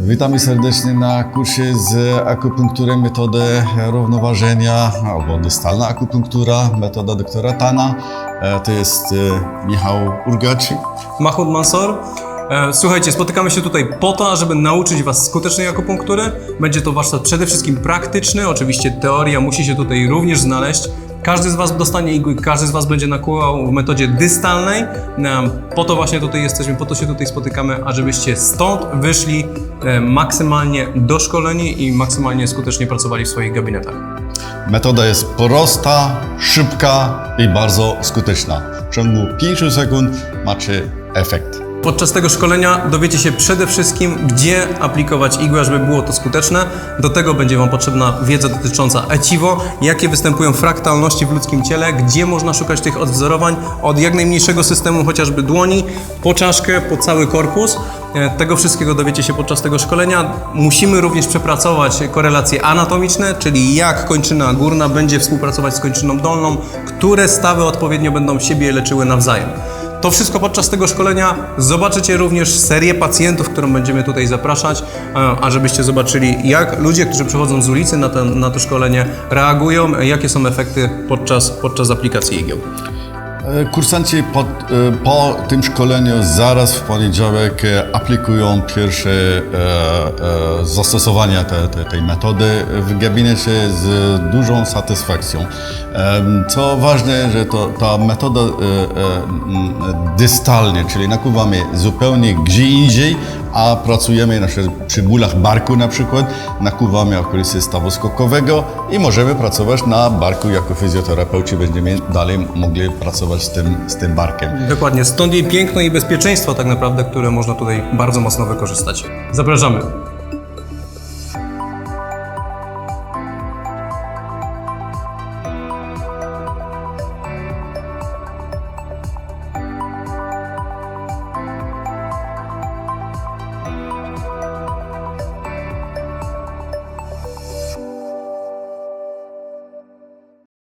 Witamy serdecznie na kursie z akupunktury metody równoważenia albo dystalna akupunktura, metoda doktora Tana. E, To jest e, Michał Urgaci. Mahmoud Mansor. E, Słuchajcie, spotykamy się tutaj po to, żeby nauczyć Was skutecznej akupunktury. Będzie to warsztat przede wszystkim praktyczny, oczywiście teoria musi się tutaj również znaleźć. Każdy z Was dostanie igły, każdy z Was będzie nakłuwał w metodzie dystalnej. Po to właśnie tutaj jesteśmy, po to się tutaj spotykamy, ażebyście stąd wyszli maksymalnie doszkoleni i maksymalnie skutecznie pracowali w swoich gabinetach. Metoda jest prosta, szybka i bardzo skuteczna. W ciągu 5 sekund macie efekt. Podczas tego szkolenia dowiecie się przede wszystkim, gdzie aplikować igłę, żeby było to skuteczne. Do tego będzie Wam potrzebna wiedza dotycząca ECIVO, jakie występują fraktalności w ludzkim ciele, gdzie można szukać tych odwzorowań, od jak najmniejszego systemu, chociażby dłoni, po czaszkę, po cały korpus. E, Tego wszystkiego dowiecie się podczas tego szkolenia. Musimy również przepracować korelacje anatomiczne, czyli jak kończyna górna będzie współpracować z kończyną dolną, które stawy odpowiednio będą siebie leczyły nawzajem. To wszystko podczas tego szkolenia. Zobaczycie również serię pacjentów, którą będziemy tutaj zapraszać, e, a żebyście zobaczyli, jak ludzie, którzy przychodzą z ulicy na, ten, na to szkolenie, reagują, jakie są efekty podczas, podczas aplikacji igieł. E, Kursanci po, e, po tym szkoleniu zaraz w poniedziałek e, aplikują pierwsze e, e, zastosowania te, te, tej metody w gabinecie z dużą satysfakcją. Em, Co ważne, że to, ta metoda e, e, dystalnie, czyli nakłuwamy zupełnie gdzie indziej, a pracujemy na przy bólach barku na przykład, nakłuwamy w okolicy stawu skokowego i możemy pracować na barku jako fizjoterapeuci, będziemy dalej mogli pracować z tym, z tym barkiem. Dokładnie, stąd jej piękno i bezpieczeństwo tak naprawdę, które można tutaj bardzo mocno wykorzystać. Zapraszamy.